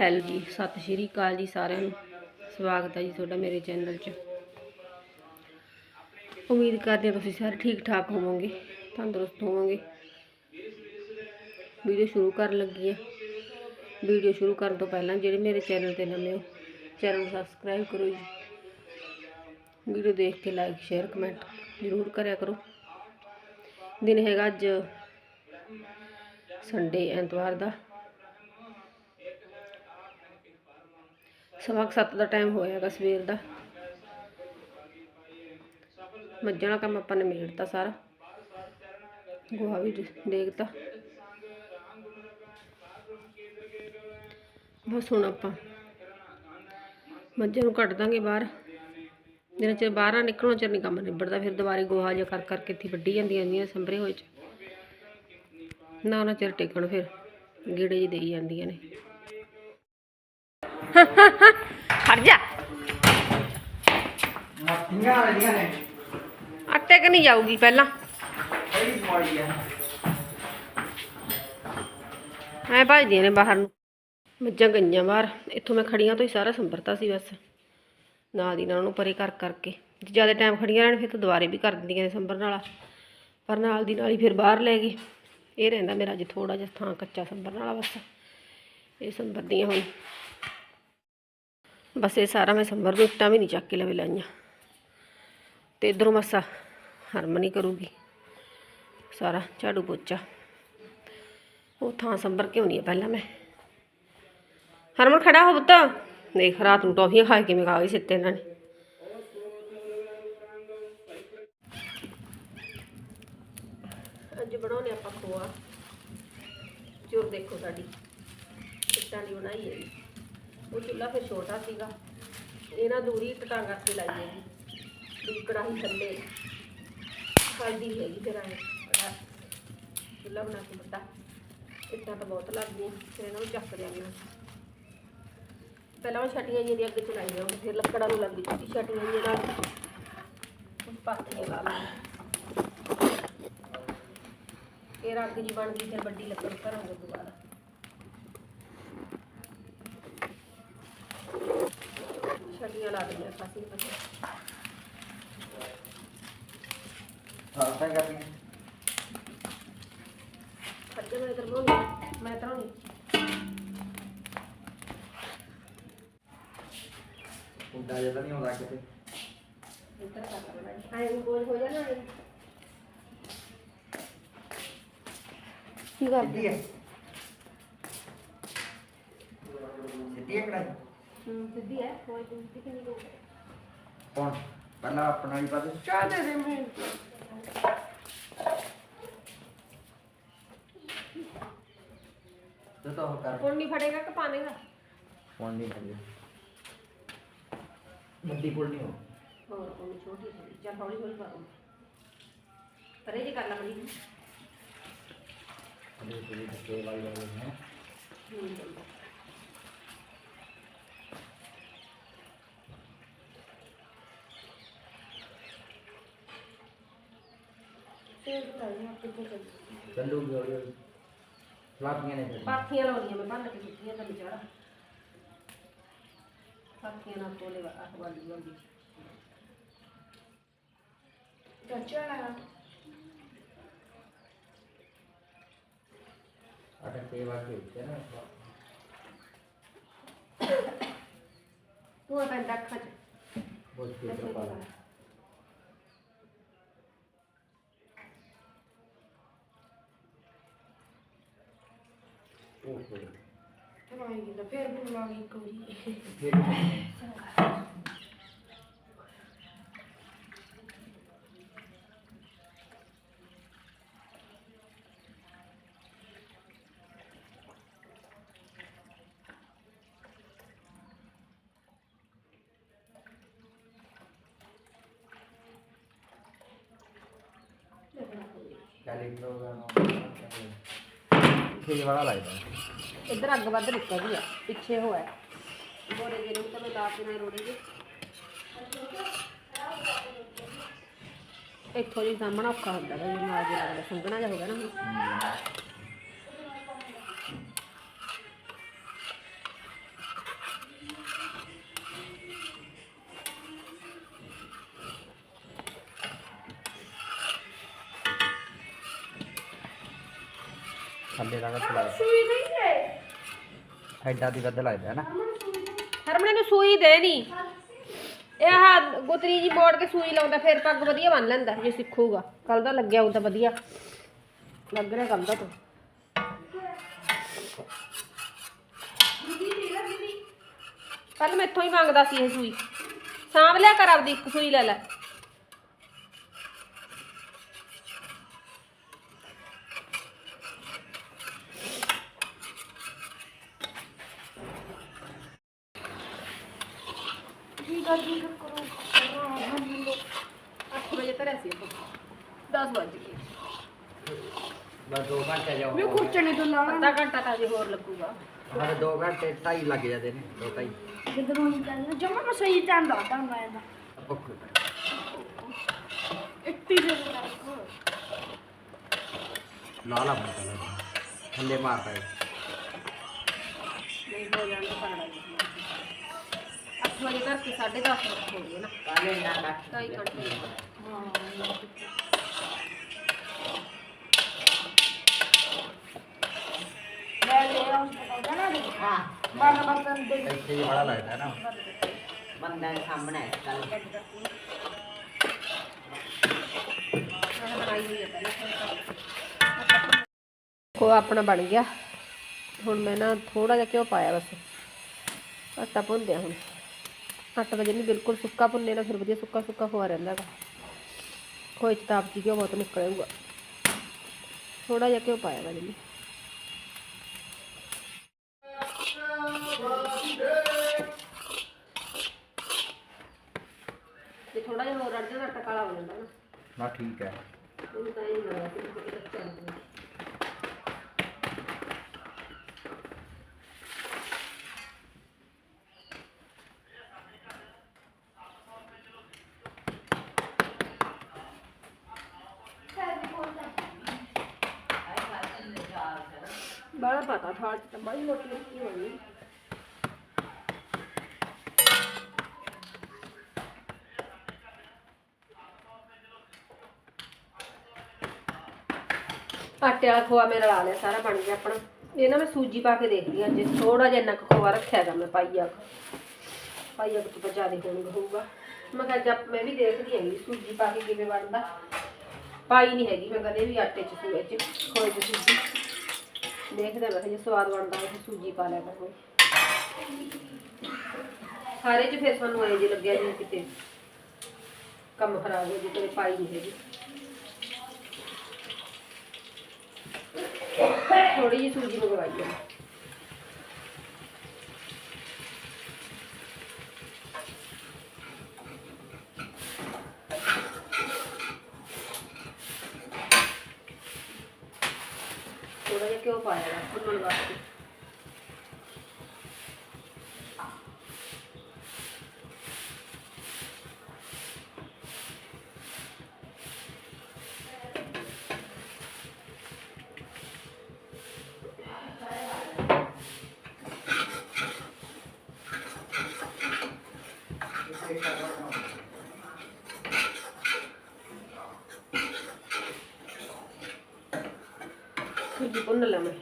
Hello ਜੀ, ਸਤਿ ਸ਼੍ਰੀ ਅਕਾਲ ਜੀ ਸਾਰਿਆਂ ਨੂੰ। ਸਵਾਗਤ ਹੈ ਜੀ ਤੁਹਾਡਾ ਮੇਰੇ ਚੈਨਲ 'ਚ। ਉਮੀਦ ਕਰਦੇ ਹਾਂ ਤੁਸੀਂ ਸਾਰੇ ਠੀਕ ਠਾਕ ਹੋਵੋਗੇ, ਤੰਦਰੁਸਤ ਹੋਵੋਗੇ। ਵੀਡੀਓ ਸ਼ੁਰੂ ਕਰਨ ਲੱਗੀ ਹੈ। ਵੀਡੀਓ ਸ਼ੁਰੂ ਕਰਨ ਤੋਂ ਪਹਿਲਾਂ ਜਿਹੜੇ ਮੇਰੇ ਚੈਨਲ ਤੇ ਨਵੇਂ ਹੋ, ਚੈਨਲ ਸਬਸਕ੍ਰਾਈਬ ਕਰੋ ਜੀ। ਵੀਡੀਓ ਦੇਖ ਕੇ ਲਾਈਕ ਸ਼ੇਅਰ ਕਮੈਂਟ ਜ਼ਰੂਰ ਕਰਿਆ ਕਰੋ। ਦਿਨ ਹੈਗਾ ਅੱਜ ਸੰਡੇ ਐਤਵਾਰ ਦਾ। ਸਵਾ ਕੁ ਸੱਤ ਦਾ ਟਾਈਮ ਹੋਇਆ ਹੈਗਾ ਸਵੇਰ ਦਾ। ਮੱਝਾਂ ਦਾ ਕੰਮ ਆਪਾਂ ਨੇ ਮੇੜਤਾ ਸਾਰਾ। ਗੋਹਾ ਵੀ ਦੇਖਤਾ। ਬਸ ਹੁਣ ਆਪਾਂ ਮੱਝਾਂ ਨੂੰ ਕੱਢ ਦਾਂਗੇ ਬਾਹਰ। ਜਿੰਨਾ ਚਿਰ ਬਾਹਰ ਨਾ ਨਿਕਲਣਾ ਚਿਰ ਨਹੀਂ ਕੰਮ ਨਿਬੜਦਾ। ਫਿਰ ਦੁਬਾਰੇ ਗੋਹਾ ਜਿਹਾ ਕਰ ਕਰਕੇ ਇੱਥੇ ਵੱਢੀ ਜਾਂਦੀਆਂ ਹੁੰਦੀਆਂ ਸੰਭਰੇ ਹੋਏ ਚ। ਨਾ ਉਹਨਾਂ ਚਿਰ ਟਿਕਣ ਫਿਰ। ਗੇੜੇ ਜਿਹੇ ਦੇਈ ਜਾਂਦੀਆਂ ਨੇ। ਖੜ ਜਾ। ਮੱਖੀਆਂ ਵਾਲੀਆਂ ਨੇ ਆਟੇ ਕਿ ਨਹੀਂ ਜਾਊਗੀ ਪਹਿਲਾਂ? ਬੜੀ ਸਮਾੜੀ ਆ ਐ ਭਜਦੀਆਂ ਨੇ ਬਾਹਰ ਨੂੰ। ਮੱਝਾਂ ਗਈਆਂ ਬਾਹਰ। ਇੱਥੋਂ ਮੈਂ ਖੜੀਆਂ ਤੋਂ ਹੀ ਸਾਰਾ ਸੰਭਰਤਾ ਸੀ ਬਸ। ਨਾਲ ਦੀ ਨਾਲ ਉਹਨੂੰ ਪਰੇ ਕਰ ਕਰਕੇ। ਜੇ ਜ਼ਿਆਦਾ ਟਾਈਮ ਖੜੀਆਂ ਰਹਿਣ, ਫਿਰ ਤਾਂ ਦੁਬਾਰੇ ਵੀ ਕਰ ਦਿੰਦੀਆਂ ਨੇ ਸੰਭਰਨ ਵਾਲਾ। ਪਰ ਨਾਲ ਦੀ ਨਾਲ ਹੀ ਫਿਰ ਬਾਹਰ ਲੈ ਗਏ। ਇਹ ਰਹਿੰਦਾ ਮੇਰਾ ਅੱਜ ਥੋੜਾ ਜਿਹਾ ਥਾਂ ਕੱਚਾ ਸੰਭਰਨ ਵਾਲਾ ਬਸ। ਇਹ ਸੰਭਰਦੀਆਂ ਹੁਣ। ਬਸ ਇਹ ਸਾਰਾ ਮੈਂ ਸੰਭਰ ਨੂੰ ਇੱਟਾਂ ਵੀ ਨਹੀਂ ਚੱਕ ਕੇ ਲਵੇ ਲਾਈਆਂ। ਤੇ ਇਧਰੋਂ ਮਸਾ ਹਰਮਨੀ ਕਰੂਗੀ। ਸਾਰਾ ਝਾੜੂ ਪੋਚਾ। ਉਹ ਥਾਂ ਸੰਭਰ ਕਿਉਂ ਨਹੀਂ ਪਹਿਲਾਂ ਮੈਂ। ਹਰਮਨ ਖੜਾ ਹੋ ਪੁੱਤ। ਦੇਖ, ਰਾਤ ਨੂੰ ਟੌਫੀਆਂ ਖਾ ਕੇ ਮੈਂ ਖਾ ਗਈ ਸਿੱਤੇ ਇਹਨਾਂ ਨੇ। ਅੱਜ ਬਣਾਉਣੇ ਆਪਾਂ ਖੋਆ। ਚੁਰ ਦੇਖੋ ਸਾਡੀ। ਇੱਟਾਂ ਦੀ ਬਣਾਈ ਹੈ ਉਹ ਚੁੱਲ੍ਹਾ ਫਿਰ ਛੋਟਾ ਸੀਗਾ। ਇਹਨਾਂ ਦੂਰੀ ਟਟਾਂ ਕਰਕੇ ਲਾਈ ਹੈ ਜੀ ਵੀ ਕੜਾਹੀ ਥੱਲੇ। ਖਾਦੀ ਹੈਗੀ ਫਿਰ ਆਏ ਚੁੱਲ੍ਹਾ ਬਣਾ ਕੇ ਵੱਡਾ ਇੱਟਾਂ ਤਾਂ ਬਹੁਤ ਲੱਗਦੀਆਂ। ਫਿਰ ਇਹਨਾਂ ਨੂੰ ਚੱਕ ਦਿਆਂਗੇ ਪਹਿਲਾਂ ਉਹ ਛਟੀਆਂ ਜਿਹੀਆਂ ਦੀ ਅੱਗ ਚਲਾਈ ਜਾਊਗੀ ਫਿਰ ਲੱਕੜਾਂ ਨੂੰ ਲੱਗ ਗਈ ਛਟੀਆਂ ਜਿਹੀਆਂ ਨਾਲ। ਉਸ ਲਾ ਲਾ ਇਹ ਅੱਗ ਜੀ ਬਣ ਗਈ ਫਿਰ ਵੱਡੀ ਲੱਕੜ ਕਰਾਂਗੇ ਦੁਬਾਰਾ ਛਟੀਆਂ ਲਾ ਦਿੰਦੇ ਖਾਸੀ ਪਸੇ ਹਾਂ ਤਾਂ ਕਰਨੀ ਖੱਜੇ ਮੈਂ ਬਣਾਉਣੀ ਮੈਂ ਤਰਾਉਣੀ ਉੱਡਾ ਜਿਹਾ ਤਾਂ ਨਹੀਂ ਆਉਂਦਾ ਕਿਤੇ। ਇੱਧਰ ਕਰ ਲੈਣਾ ਐਂ ਗੋਲ ਹੋ ਜਾਣਾ ਐਂ। ਕੀ ਕਰਦੇ? ਹੈ ਸਿੱਧੀ ਹੈ ਕੜਾਈ ਹੂੰ ਸਿੱਧੀ ਹੈ ਕੋਈ ਦੂਸਰੀ ਕਿ ਨਹੀਂ ਕੋਈ ਕੌਣ ਪਹਿਲਾਂ ਆਪਣਾ ਹੀ ਪਾ ਦੇ ਚਾਹ ਦੇ ਦੇ ਮੈਂ ਤੂੰ ਤਾਂ ਉਹ ਕਰ ਹੁਣ ਨਹੀਂ ਫੜੇਗਾ ਕਿ ਪਾਣੇਗਾ ਫੋਨ ਨਹੀਂ ਕਰੀ ਵੱਡੀ ਪੁੱਲ ਨਹੀਂ ਹੋ ਹੋਰ ਕੋਈ ਛੋਟੀ ਸੀ ਜਾਂ ਹੌਲੀ ਹੌਲੀ ਕਰੋ ਪਰੇ ਜੀ ਕਰ ਲਾ ਮੜੀ ਅਰੇ ਤੇਰੀ ਧੱਕੇ ਵਾਲੀ ਵਾਲੀ ਹੈ ਤੇ ਬਤਾਈ ਆਪ ਕਿੱਥੇ ਕਰ ਚੱਲੂਗੀ ਹੌਲੀ ਹੌਲੀ ਫਲਾਪੀਆਂ ਨੇ ਫਿਰ ਪਾਥੀਆਂ ਲਾਉਣੀਆਂ ਮੈਂ ਬੰਨ ਕੇ ਸੁੱਤੀਆਂ ਤਾਂ ਵਿਚਾਰਾ ਪਾਥੀਆਂ ਨਾਲ ਤੋਲੇ ਅੱਠ ਵਾਲੀ ਜਾਂਦੀ ਚਾਚਾ ਆਇਆ ਆਟਾ ਕੇ ਵਾਕੇ ਉੱਤੇ ਨਾ ਤੂੰ ਪੈਂਦਾ ਅੱਖਾਂ ਚ ਬਹੁਤ ਕੇ ਉੱਪਰ ਪਾ ਲਾ ਉਹ ਫਿਰ ਬਣਾਏਗੀ ਤਾਂ ਫੇਰ ਬਣਾਵਾਂਗੀ ਇੱਕ ਵਾਰੀ ਫਿਰ ਚਾਲੀ ਪ੍ਰੋਗਰਾਮ ਖੇਲ ਵਾਲਾ ਲੱਗਦਾ ਇੱਧਰ ਅੱਗ ਵੱਧ ਨਿਕਲਦੀ ਆ ਪਿੱਛੇ ਹੋਇਆ ਬੋਰੇ ਜੇ ਨੂੰ ਤਾਂ ਮੈਂ ਦਾਤ ਨਾਲ ਰੋੜੇ ਜੇ ਇੱਥੋਂ ਦੀ ਸਾਹਮਣਾ ਔਖਾ ਹੁੰਦਾ ਵਾ ਜੇ ਮਾਰ ਜੇ ਲੱਗਦਾ ਸੰਘਣਾ ਜਿਹਾ ਹੋ ਗਿਆ ਨਾ ਹੁਣ। ਐਡਾ ਦੀ ਵੱਧ ਲੱਗਦਾ ਹੈ ਨਾ। ਹਰਮਣੇ ਨੂੰ ਸੂਈ ਦੇ ਨਹੀਂ ਇਹ ਆਹ ਗੁਤਰੀ ਜੀ ਮੋੜ ਕੇ ਸੂਈ ਲਾਉਂਦਾ, ਫਿਰ ਪੱਗ ਵਧੀਆ ਬਣ ਲੈਂਦਾ, ਜੇ ਸਿੱਖੂਗਾ। ਕੱਲ ਦਾ ਲੱਗਿਆ ਉਹ ਤਾਂ ਵਧੀਆ। ਲੱਗ ਰਿਹਾ ਕੱਲ ਦਾ ਤੋਂ। ਕੱਲ ਮੈਥੋਂ ਹੀ ਮੰਗਦਾ ਸੀ ਇਹ ਸੂਈ। ਸਾਂਭ ਲਿਆ ਕਰ ਆਪਦੀ ਇੱਕ ਸੂਈ ਲੈ ਲੈ। ਆ ਠੀਕ ਕਰੋ 8 ਵਜੇ ਧਰਿਆ ਸੀ ਆਪਾਂ 10 ਵਜੇ ਗਏ ਬਸ 2 ਘੰਟੇ ਜਾਓ ਮੈਂ ਕੁਰਚਣੇ ਤੋਂ ਲਾਣਾ ਅੱਧਾ ਘੰਟਾ ਤਾਂ ਜੇ ਹੋਰ ਲੱਗੂਗਾ। ਹਾਂ 2 ਘੰਟੇ ਢਾਈ ਲੱਗ ਜਾਂਦੇ ਨੇ 2 ਢਾਈ। ਜਦੋਂ ਮੈਂ ਕਹਿੰਦਾ ਜਮਾ ਮੈਂ ਸਹੀ ਟਾਈਮ ਦੱਸਦਾ ਮੈਂ ਇਹਦਾ। ਭੁੱਖ ਇੱਟੀ ਦੇ ਲਾ ਲਾ ਬੰਦ ਕਰ ਥੱਲੇ ਮਾਰਦਾ ਹੈ 8 ਵਜੇ ਕਰਕੇ 10:30 ਵਜੇ ਹੋ ਗਏ ਨਾ। ਕਾਲੇ ਨਾ ਕੱਟ ਢਾਈ ਘੰਟੇ ਮੈਂ ਲੈ ਆਉਂ ਤਾਂ ਨਾ ਦੇ ਹਾਂ। ਮਾਰ ਬਰਤਨ ਦੇ ਇੱਥੇ ਹੀ ਬੜਾ ਲੱਗਦਾ ਨਾ। ਬੰਦਾ ਦੇ ਸਾਹਮਣੇ ਕੱਲ ਬਣਾਈ ਹੋਈ ਹੈ ਪਹਿਲਾਂ ਕੋ ਆਪਣਾ ਬਣ ਗਿਆ। ਹੁਣ ਮੈਂ ਨਾ ਥੋੜਾ ਜਿਹਾ ਘਿਓ ਪਾਇਆ ਬਸ। ਆਟਾ ਭੁੰਨਦਿਆ ਹੁਣ। ਆਟਾ ਤਾਂ ਜਿੰਨੀ ਬਿਲਕੁਲ ਸੁੱਕਾ ਭੁੰਨੇ ਨਾ ਫਿਰ ਵਧੀਆ ਸੁੱਕਾ ਸੁੱਕਾ ਹੋਆ ਰਹਿੰਦਾ ਹੈਗਾ ਕੋਈ ਤਾਪ ਜੀ ਘਿਓ ਬਹੁਤ ਨਿਕਲੇਗਾ। ਥੋੜਾ ਜਿਹਾ ਘਿਓ ਪਾਇਆ ਵਾ ਜਿੰਨੀ ਤੇ ਥੋੜਾ ਜਿਹਾ ਹੋਰ ਰੜ ਜਾਣਾ ਆਟਾ ਕਾਲਾ ਹੋ ਜਾਂਦਾ ਨਾ। ਨਾ ਠੀਕ ਹੈ। ਮੈਨੂੰ ਤਾਂ ਇਹ ਨਹੀਂ ਲੱਗਦਾ ਕਿ ਕਿਤੇ ਕੱਚਾ ਹੁੰਦਾ ਪਤਾ ਥਾਲ ਚ ਤਾਂ ਬੜੀ ਮੋਟੀ ਮੋਟੀ ਹੋਣੀ। ਆਟੇ ਵਾਲਾ ਖੋਆ ਮੇਰਾ ਲਾ ਲਿਆ, ਸਾਰਾ ਬਣ ਗਿਆ ਆਪਣਾ। ਇਹ ਨਾ ਮੈਂ ਸੂਜੀ ਪਾ ਕੇ ਦੇਖਦੀ ਹਾਂ ਜੇ ਥੋੜਾ ਜਿਹਾ ਇੰਨਾ ਕੁ ਖੋਆ ਰੱਖਿਆਗਾ ਮੈਂ ਪਾਈਆ ਕੁ। ਪਾਈਆ ਕੁ ਤੋਂ ਜ਼ਿਆਦਾ ਹੋਣਗਾ ਹੋਊਗਾ ਮੈਂ ਕਿਹਾ ਜਦ ਮੈਂ ਵੀ ਦੇਖਦੀ ਹੈਗੀ ਸੂਜੀ ਪਾ ਕੇ ਕਿਵੇਂ ਬਣਦਾ। ਪਾਈ ਨਹੀਂ ਹੈਗੀ, ਮੈਂ ਕਦੇ ਵੀ ਆਟੇ ਚ ਸੂਏ ਚ ਖੋਏ ਚ ਸੂਜੀ। ਦੇਖਦੇ ਮੈਂ ਕਿਹਾ ਜੇ ਸਵਾਦ ਬਣਦਾ ਹੈ ਸੂਜੀ ਪਾ ਲਿਆ ਕਰਾਂਗੇ ਸਾਰੇ ਚ ਫਿਰ ਸਾਨੂੰ ਐਂ ਜੇ ਲੱਗਿਆ ਜਿਵੇਂ ਕਿਤੇ ਕੰਮ ਖਰਾਬ ਹੋ ਜੇ ਤੇ ਪਾਈ ਨਹੀਂ ਹੈਗੀ। ਥੋੜੀ ਜਿਹੀ ਸੂਜੀ ਮੰਗਵਾਈ ਹੈ ਥੋੜਾ ਜਿਹਾ ਘਿਓ ਪਾਇਆ ਹੈ ਭੁੰਨਣ ਵਾਸਤੇ ਸੂਜੀ ਭੁੰਨ ਲਾਂ ਮੈਂ?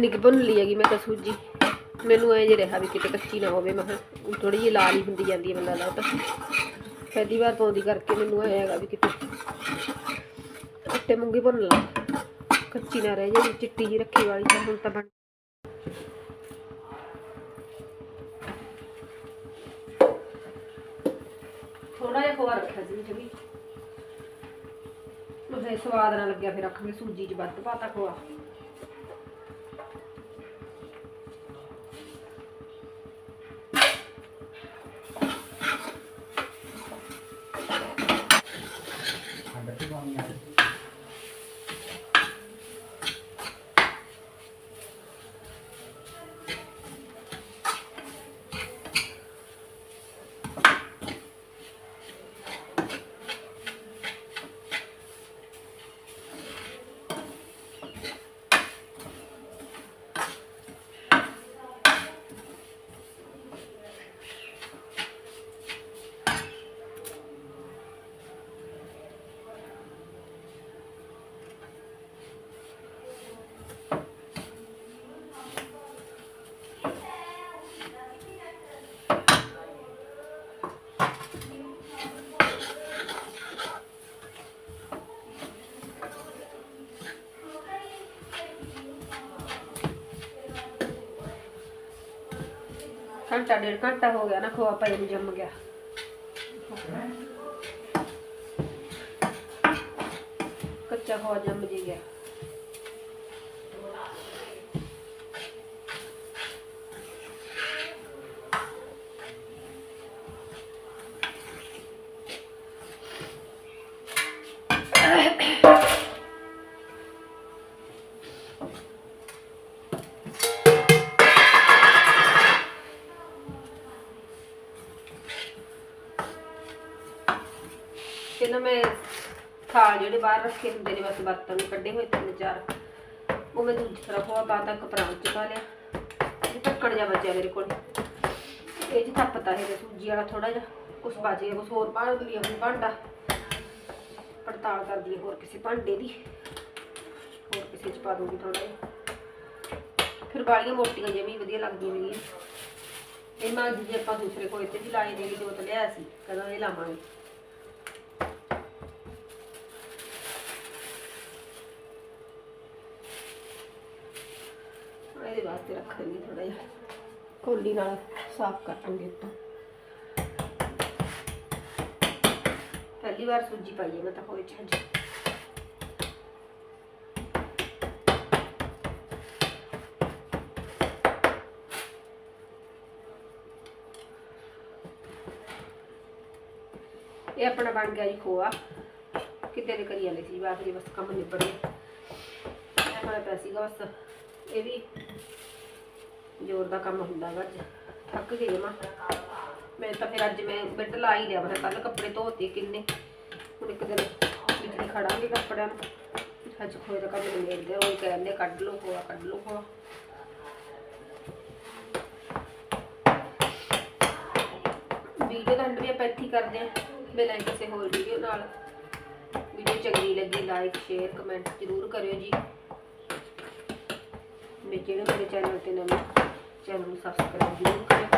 ਨਿਕ ਭੁੰਨ ਲਈ ਹੈਗੀ ਮੈਂ ਤਾਂ ਸੂਜੀ। ਮੈਨੂੰ ਐ ਜੇ ਰਿਹਾ ਵੀ ਕਿਤੇ ਕੱਚੀ ਨਾ ਹੋਵੇ, ਮੈਂ ਥੋੜੀ ਜਿਹੀ ਲਾਲ ਹੀ ਹੁੰਦੀ ਜਾਂਦੀ ਹੈ ਬੰਦਾ ਲੱਗਦਾ ਪਹਿਲੀ ਵਾਰ ਪਾਉਂਦੀ ਕਰਕੇ ਮੈਨੂੰ ਐ ਹੈਗਾ ਵੀ ਕਿਤੇ ਆਟੇ ਮੂੰਗੀ ਭੁੰਨ ਲਾ। ਕੱਚੀ ਨਾ ਰਹਿ ਜੇ ਚਿੱਟੀ ਜੀ ਰੱਖੀ ਵਾਲੀ ਤਾਂ ਹੁਣ ਤਾਂ ਬਣ ਥੋੜਾ ਜਿਹਾ ਖੋਆ ਰੱਖਿਆ ਸੀ ਵਿੱਚ ਵੀ। ਉਹਦੇ ਸਵਾਦ ਨਾਲ ਲੱਗਿਆ ਫਿਰ ਰੱਖ ਕੇ ਸੂਜੀ ਚ ਵੱਧ ਪਾਤਾ ਖੋਆ। ਘੰਟਾ ਡੇਢ ਘੰਟਾ ਹੋ ਗਿਆ ਨਾ, ਖੋਆ ਪਏ ਨੂੰ ਜੰਮ ਗਿਆ। ਕੱਚਾ ਖੋਆ ਜੰਮ ਜੀ ਗਿਆ। ਜਿਹੜੇ ਬਾਹਰ ਰੱਖੇ ਹੁੰਦੇ ਨੇ, ਬਸ ਬਰਤਨ ਕੱਢੇ ਹੋਏ ਤਿੰਨ ਚਾਰ। ਉਹ ਮੈਂ ਦੂਜੀ ਤਰ੍ਹਾਂ ਖੋਆ ਪਾ ਤਾ ਕਪੜਾਂ ਚ ਪਾ ਲਿਆ। ਇਹ ਢੱਕਣ ਜਾ ਬਚਿਆ ਮੇਰੇ ਕੋਲ। ਇਹ ਚ ਥੱਪਤਾ ਹੈ ਸੂਜੀ ਵਾਲਾ ਥੋੜਾ ਜਿਹਾ। ਕੁਛ ਬਚ ਗਿਆ, ਕੁਛ ਹੋਰ ਪਾ ਲਈ ਆਪਣੀ ਭਾਂਡਾ। ਪੜਤਾਲ ਕਰਦੀ ਹੈ ਹੋਰ ਕਿਸੇ ਭਾਂਡੇ ਦੀ। ਹੋਰ ਕਿਸੇ ਚ ਪਾ ਦੂੰਗੀ ਥੋੜਾ ਜਿਹਾ। ਫਿਰ ਵਾਲੀਆਂ ਮੋਟੀਆਂ ਜਿਵੇਂ ਵਧੀਆ ਲੱਗਦੀਆਂ ਮੇਰੀਆਂ ਇਹ ਮਾਂ ਜੀ ਆਪਾਂ ਦੂਸਰੇ ਕੋਲ ਤੇ ਵੀ ਲਾਏ ਦੇ ਜੋਤ ਲਿਆ ਸੀ। ਕਦੋਂ ਇਹ ਲਾਵਾਂਗੇ? ਇਹਦੇ ਵਾਸਤੇ ਰੱਖ ਦਿੰਦੀ ਥੋੜਾ ਜਿਹਾ। ਕੋਲੀ ਨਾਲ ਸਾਫ਼ ਕਰਾਂਗੇ ਉੱਤੋਂ ਪਹਿਲੀ ਵਾਰ ਸੂਜੀ ਪਾਈ ਹੈ ਮੈਂ ਤਾਂ ਹੋਏ ਛੱਜ ਇਹ ਆਪਣਾ ਬਣ ਗਿਆ ਜੀ ਖੋਆ। ਕਿਤੇ ਦੇ ਕਰੀ ਜਾਂਦੇ ਸੀ ਬਾਅਦ ਬਸ ਕੰਮ ਨਿਬੜ ਗਿਆ। ਇਹ ਬੜਾ ਪਿਆ ਸੀਗਾ ਬਸ। ਇਹ ਵੀ ਜ਼ੋਰ ਦਾ ਕੰਮ ਹੁੰਦਾ ਵਾ ਅੱਜ। ਥੱਕ ਗਈ ਜਮਾ ਮੈਂ। ਤਾਂ ਫਿਰ ਅੱਜ ਮੈਂ ਬੈੱਡ ਲਾ ਹੀ ਲਿਆ ਮੈਂ ਕੱਲ ਕੱਪੜੇ ਧੋਤੇ ਕਿੰਨੇ। ਹੁਣ ਇੱਕ ਦਿਨ ਬਿਜਲੀ ਖੜਾਂਗੇ ਕੱਪੜਿਆਂ ਨੂੰ। ਅੱਜ ਖੋਏ ਦਾ ਕੰਮ ਨਿਬੇੜਦੇ ਉਹ ਕਹਿੰਦੇ ਕੱਢ ਲਓ ਖੋਆ ਕੱਢ ਲਓ ਖੋਆ ਵੀਡੀਓ ਦਾ ਅੰਦਰ ਵੀ ਆਪਾਂ ਇੱਥੇ ਕਰਦੇ ਆ ਮਿਲਾਂ ਕਿਸੇ ਹੋਰ ਵੀਡੀਓ ਨਾਲ। ਵੀਡੀਓ ਚੰਗੀ ਲੱਗੀ ਲਾਈਕ ਸ਼ੇਅਰ ਕਮੈਂਟ ਜ਼ਰੂਰ ਕਰਿਓ ਜੀ। ਮੇਰੇ ਜਿਹੜੇ ਮੇਰੇ ਚੈਨਲ ਤੇ ਨਵੇਂ ਚੈਨਲ ਨੂੰ ਸਬਸਕ੍ਰਾਈਬ ਜ਼ਰੂਰ ਕਰਿਓ।